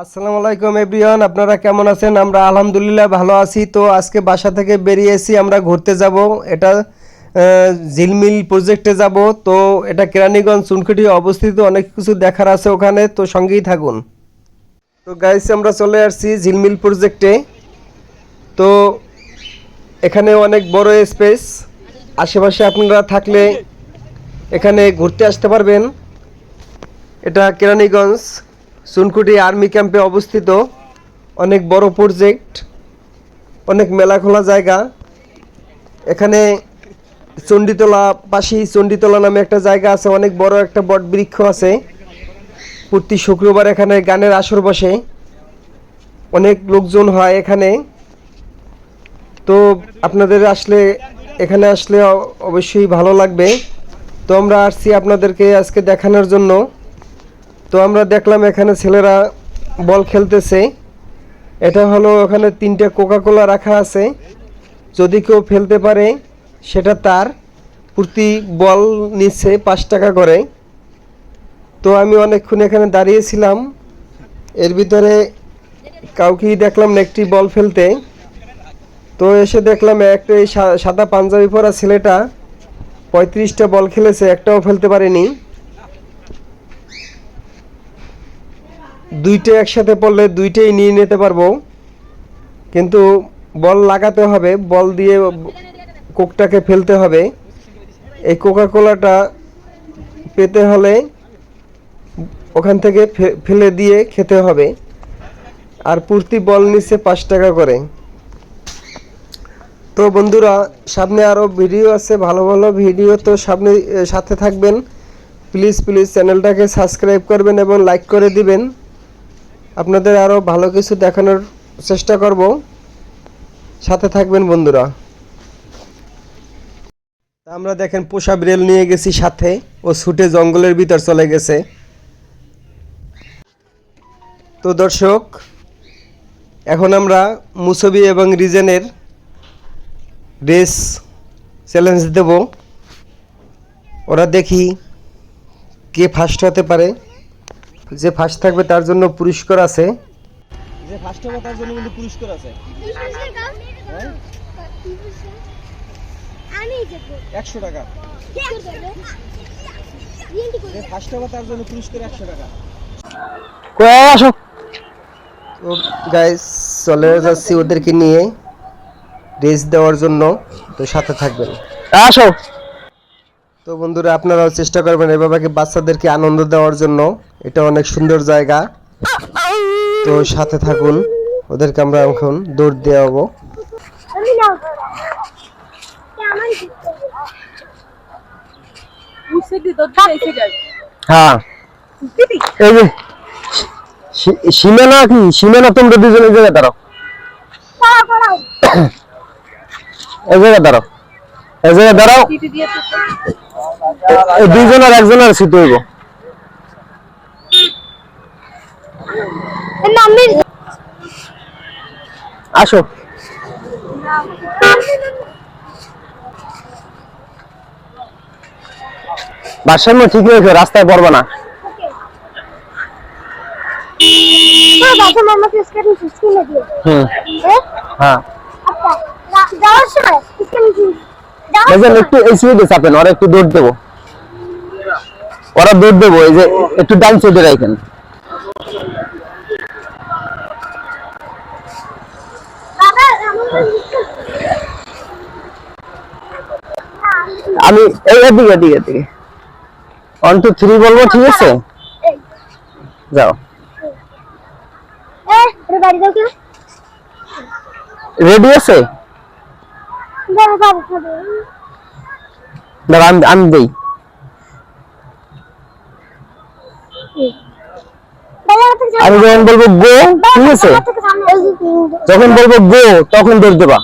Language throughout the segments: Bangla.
আসসালামু আলাইকুম এভরিওয়ান, আপনারা কেমন আছেন? আমরা আলহামদুলিল্লাহ ভালো আছি। তো আজকে বাসা থেকে বেরিয়েছি আমরা ঘুরতে যাব। এটা ঝিলমিল প্রজেক্টে যাব। তো এটা কেরানীগঞ্জ চুনকুটি অবস্থিত, অনেক কিছু দেখার আছে ওখানে। তো সঙ্গেই থাকুন। তো গাইস আমরা চলে আসছি ঝিলমিল প্রজেক্টে তো এখানে অনেক বড় স্পেস আশেপাশে আপনারা থাকলে এখানে ঘুরতে আসতে পারবেন। এটা কেরানীগঞ্জ। সুনকুটি আর্মি ক্যাম্পে অবস্থিত অনেক বড় প্রজেক্ট অনেক মেলা খোলা জায়গা। এখানে চণ্ডীতলা পাশেই চণ্ডীতলা নামে একটা জায়গা আছে, অনেক বড় একটা বট বৃক্ষ আছে। প্রতি শুক্রবার এখানে গানের আসর বসে। অনেক লোকজন হয় এখানে। তো আপনাদের আসলে, এখানে আসলে অবশ্যই ভালো লাগবে। তো আমরা আসছি আপনাদেরকে আজকে দেখানোর জন্য। তো আমরা দেখলাম এখানে ছেলেরা বল খেলতেছে। এটা হলো ওখানে তিনটে কোকা কোলা রাখা আছে। যদি কেউ ফেলতে পারে, সেটা তার। প্রতি বল নিচ্ছে পাঁচ টাকা করে। তো আমি অনেকক্ষণ এখানে দাঁড়িয়েছিলাম। এর ভিতরে কাউকেই দেখলাম না একটি বল ফেলতে। তো এসে দেখলাম একটা এই সাদা পাঞ্জাবি পরা ছেলেটা পঁয়ত্রিশটা বল খেলেছে, একটাও ফেলতে পারেনি। দুইটা একসাথে পড়লে দুইটাই নিয়ে নিতে পারব। কিন্তু বল লাগাতে হবে, বল দিয়ে কোকটাকে ফেলতে হবে। এই কোকা কোলাটা পেতে হলে ওখান থেকে ফেলে দিয়ে খেতে হবে। আর প্রতি বল নিচ্ছে পাঁচ টাকা করে। তো বন্ধুরা, সামনে আরও ভিডিও আছে, ভালো ভালো ভিডিও। তো সামনে সাথে থাকবেন। প্লিজ প্লিজ চ্যানেলটাকে সাবস্ক্রাইব করবেন এবং লাইক করে দিবেন। আপনাদের আরও ভালো কিছু দেখানোর চেষ্টা করব। সাথে থাকবেন বন্ধুরা। আমরা দেখেন পোষা বিড়েল নিয়ে গেছি সাথে ও ছুটে জঙ্গলের ভিতর চলে গেছে। তো দর্শক, এখন আমরা মুসবি এবং রিজেনের রেস চ্যালেঞ্জ দেব। ওরা দেখি কে ফার্স্ট হতে পারে। যে ফার্স্ট থাকবে তার জন্য পুরস্কার আছে। যে ফার্স্ট হবে তার জন্য কিন্তু পুরস্কার আছে। আমি যাব একশো টাকা। যে ফার্স্ট হবে তার জন্য পুরস্কার একশো টাকা। আসো। তো গাইস চলে যাচ্ছি ওদেরকে নিয়ে। রেস দেওয়ার জন্য। তো সাথে থাকবেন। আসো। তো বন্ধুরা, আপনারাও চেষ্টা করবেন এভাবে বাচ্চাদেরকে আনন্দ দেওয়ার জন্য। এটা অনেক সুন্দর জায়গা। তো সাথে থাকুন, ওদেরকে আমরা এখন দৌড় নাও আমার হ্যাঁ। এই যে সীমানা কি? সীমানা তোমরা দুজনে জায়গায় দাঁড়াও। এই জায়গায় দাঁড়াও। এই জায়গায় দাঁড়াও। দুইজনের একজনের সিট হইব। আসো। ভারসাম্য ঠিক রয়েছে রাস্তায় পড়বে না। এ হ্যাঁ আচ্ছা যাওয়ার সময় দেখেন একটু এই সিটে চাপেন ওরা একটু দৌড় দেবো। ওরা দৌড় দেবো এই যে একটু ডান সাইডে রাখেন। আমি এই এদিকে এদিকে এদিকে। ওয়ান টু থ্রি বলব ঠিক আছে? যাও। রেডি আছে? দাঁড়া আমি আমি দেই। আমি যখন বলব গো ঠিক আছে? যখন বলব গো তখন দৌড় দেবা।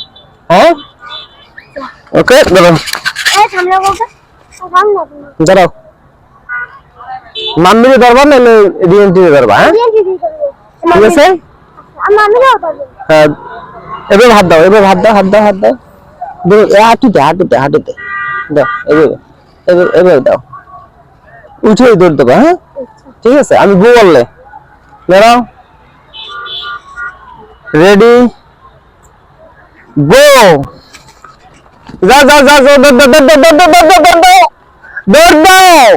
হ্যাঁ? ওকে দাঁড়াও। দাঁড়াও। মাম্মিকে ধরবা না রিয়েন্টিকে ধরবা হ্যাঁ? ঠিক আছে? হ্যাঁ। এবার হাত দাও এবার হাত দাও হাত দাও হাত দাও। হাঁটুতে হাঁটুতে হাঁটুতে দাও এবার দাও উঠে দৌড় দেবা হ্যাঁ ঠিক আছে আমি গো বললে দাঁড়াও রেডি গো যা যা যা যা দৌড় দৌড় দৌড় দাও দৌড় দাও দৌড় দাও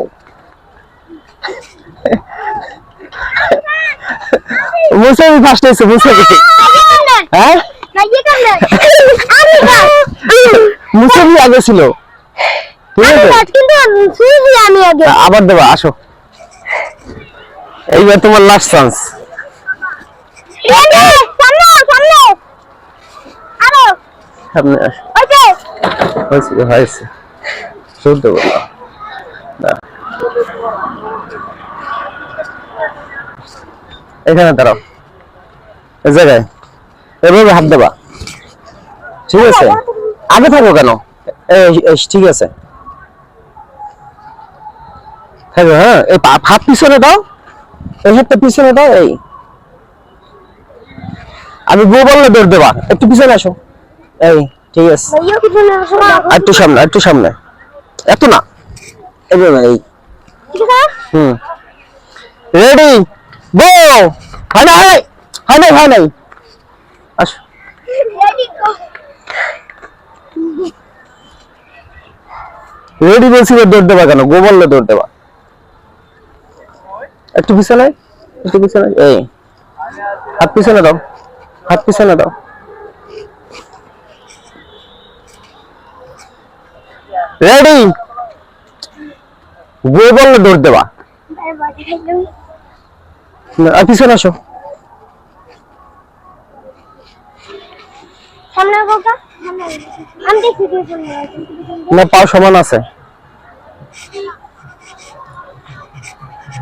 মুসাফি ফার্স্ট হয়েছে মুসাফি হ্যাঁ মুসাফি আগে ছিল। ঠিক আছে? আমি আগে। আবার দেবা আসো। এইবার তোমার লাস্ট চান্স সামনে সামনে সামনে। আরও। সামনে আসো ওই হয়েছে হয়েছে। শুনতে বললাম না। এখানে দাঁড়াও। এ জায়গায়। এভাবে হাত দেবা। ঠিক আছে? আগে থাকো কেন? ঠিক আছে। থাকো হ্যাঁ? এই হাত পিছনে দাও। এই হাতটা পিছনে দাও এই। আমি বউ বললে দৌড় দেবা। একটু পিছনে আসো। এই ঠিক আছে। একটু সামনে একটু সামনে। এত না। এভাবে এই। হুম। রেডি? গো হয় না হয় হয় নাই হয় নাই। আসো। রেডি বলছি দৌড় দেবা কেন? গো বললে দৌড় দেবা। একটু পিছনে একটু পিছনে এই হাত পিছনে দাও হাত পিছনে দাও। রেডি গো বললে দৌড় দেবা। না, আর পিছনে আসো সামনে বাবা আমি দেখি দেখি না পাও সমান আছে।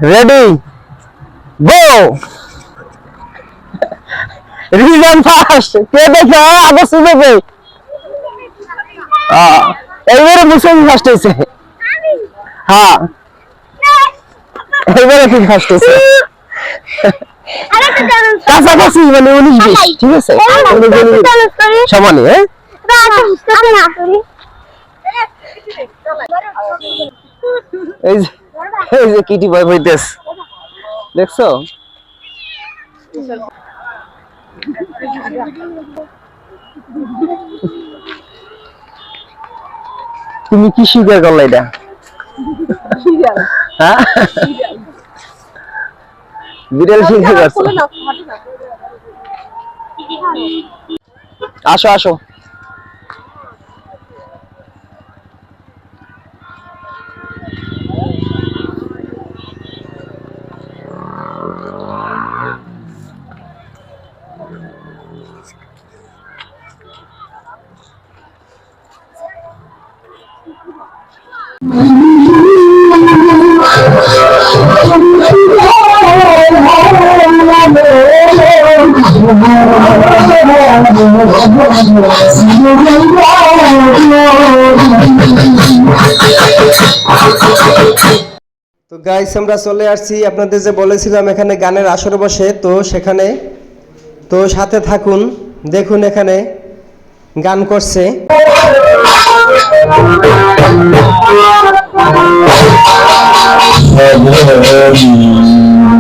রেডি গো রিজন ফার্স্ট কে দেখে? আগে শুনেবে এইবারে মুসলিম ফার্স্ট হয়েছে হ্যাঁ। এইবারে কি ফার্স্ট হয়েছে কাছাকাছি মানে উনিশ বিশ ঠিক আছে? করি সমানই হ্যাঁ? না করি এই যে এই যে কিটি ভয় হইতেছ দেখছ? তুমি কি স্বীকার করলে এটা? হ্যাঁ? বিড়াল স্বীকার করছ আসো আসো। তো গাইস আমরা চলে আসছি আপনাদের যে বলেছিলাম এখানে গানের আসর বসে, তো সেখানে, তো সাথে থাকুন, দেখুন এখানে গান করছে।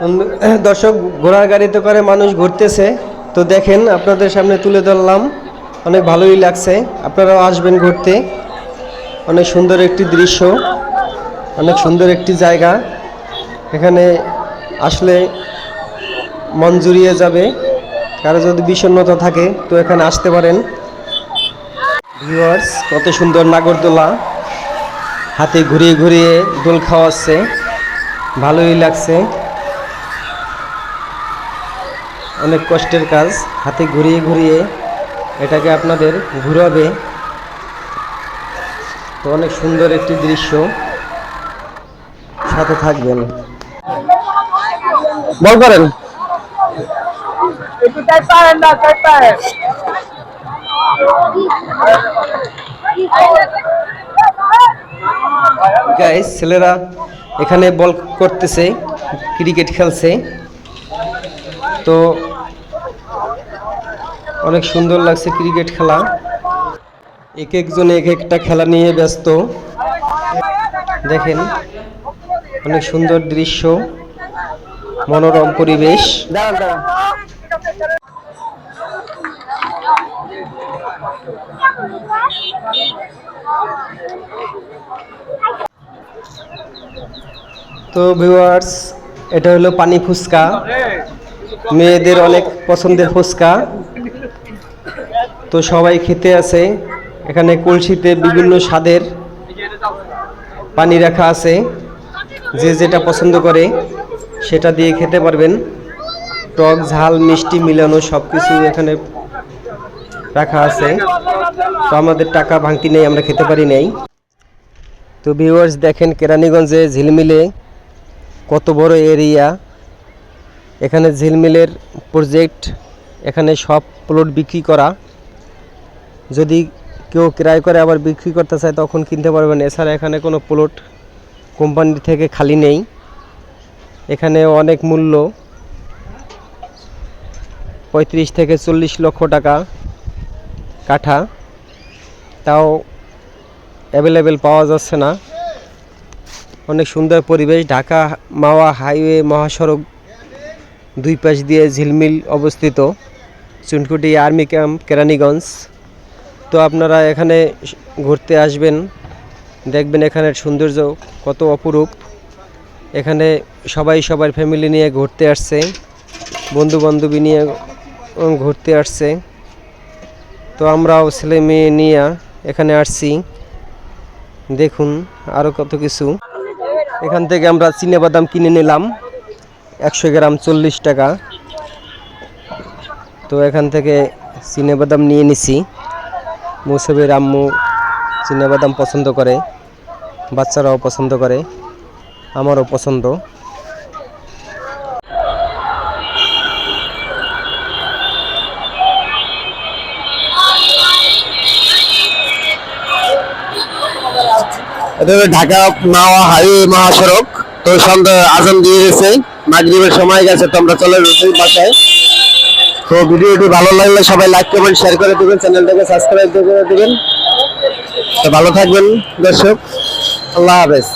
দর্শক, ঘোড়ার গাড়িতে করে মানুষ ঘুরতেছে। তো দেখেন, আপনাদের সামনে তুলে ধরলাম। অনেক ভালোই লাগছে। আপনারাও আসবেন ঘুরতে। অনেক সুন্দর একটি দৃশ্য। অনেক সুন্দর একটি জায়গা। এখানে আসলে মন জুড়িয়ে যাবে। কারও যদি বিষণ্ণতা থাকে, তো এখানে আসতে পারেন। ভিউয়ার্স, কত সুন্দর নাগরদোলা। হাতে ঘুরিয়ে ঘুরিয়ে দোল খাওয়াচ্ছে। ভালোই লাগছে। অনেক কষ্টের কাজ, হাতে ঘুরিয়ে ঘুরিয়ে এটাকে আপনাদের ঘুরাবে। তো অনেক সুন্দর একটি দৃশ্য। সাথে থাকবেন। বল করেন। ছেলেরা এখানে বল করতেছে ক্রিকেট খেলছে। তো অনেক সুন্দর লাগছে ক্রিকেট খেলা। এক একজনে এক একটা খেলা নিয়ে ব্যস্ত। দেখেন অনেক সুন্দর দৃশ্য মনোরম পরিবেশ। তো ভিউয়ার্স এটা হলো পানি ফুচকা। মেয়েদের অনেক পছন্দের ফুচকা। তো সবাই খেতে আছে। এখানে কলসিতে বিভিন্ন স্বাদের পানি রাখা আছে। যে যেটা পছন্দ করে সেটা দিয়ে খেতে পারবেন। টক, ঝাল, মিষ্টি মিলানো সব কিছু এখানে রাখা আছে। তো আমাদের টাকা ভাঙতি নেই, আমরা খেতে পারি নাই। তো ভিউয়ার্স দেখেন কেরানীগঞ্জে ঝিলমিলে কত বড় এরিয়া এখানে ঝিলমিলের প্রজেক্ট এখানে সব প্লট বিক্রি করা। যদি কেউ ক্রয় করে, আবার বিক্রি করতে চায়, তখন কিনতে পারবেন। এছাড়া এখানে কোনো প্লট কোম্পানি থেকে খালি নেই। এখানে অনেক মূল্য। পঁয়ত্রিশ থেকে চল্লিশ লক্ষ টাকা কাঠা। তাও অ্যাভেলেবেল পাওয়া যাচ্ছে না। অনেক সুন্দর পরিবেশ। ঢাকা মাওয়া হাইওয়ে মহাসড়ক দুই পাশ দিয়ে ঝিলমিল অবস্থিত। Chunkuti army camp, Keraniganj. তো আপনারা এখানে ঘুরতে আসবেন। দেখবেন এখানের সৌন্দর্য কত অপরূপ। এখানে সবাই সবার ফ্যামিলি নিয়ে ঘুরতে আসছে। বন্ধু বান্ধবী নিয়ে ঘুরতে আসছে। তো আমরাও ছেলে মেয়ে নিয়ে এখানে আসছি। দেখুন আরও কত কিছু। এখান থেকে আমরা বাদাম কিনে নিলাম। একশো গ্রাম চল্লিশ টাকা। তো এখান থেকে বাদাম নিয়ে নিছি। মুসবের আম্মু চিনে বাদাম পছন্দ করে, বাচ্চারাও পছন্দ করে, আমারও পছন্দ। ঢাকা মাওয়া হাইওয়ে মহাসড়ক, তো সন্ধ্যা আজান দিয়ে গেছে। মাগরিবের সময় গেছে, তো আমরা চলে যাচ্ছি বাসায়। তো ভিডিওটি ভালো লাগলে সবাই লাইক করবেন শেয়ার করে দেবেন চ্যানেলটাকে সাবস্ক্রাইব করে দেবেন। তো ভালো থাকবেন, দর্শক। আল্লাহ হাফেজ।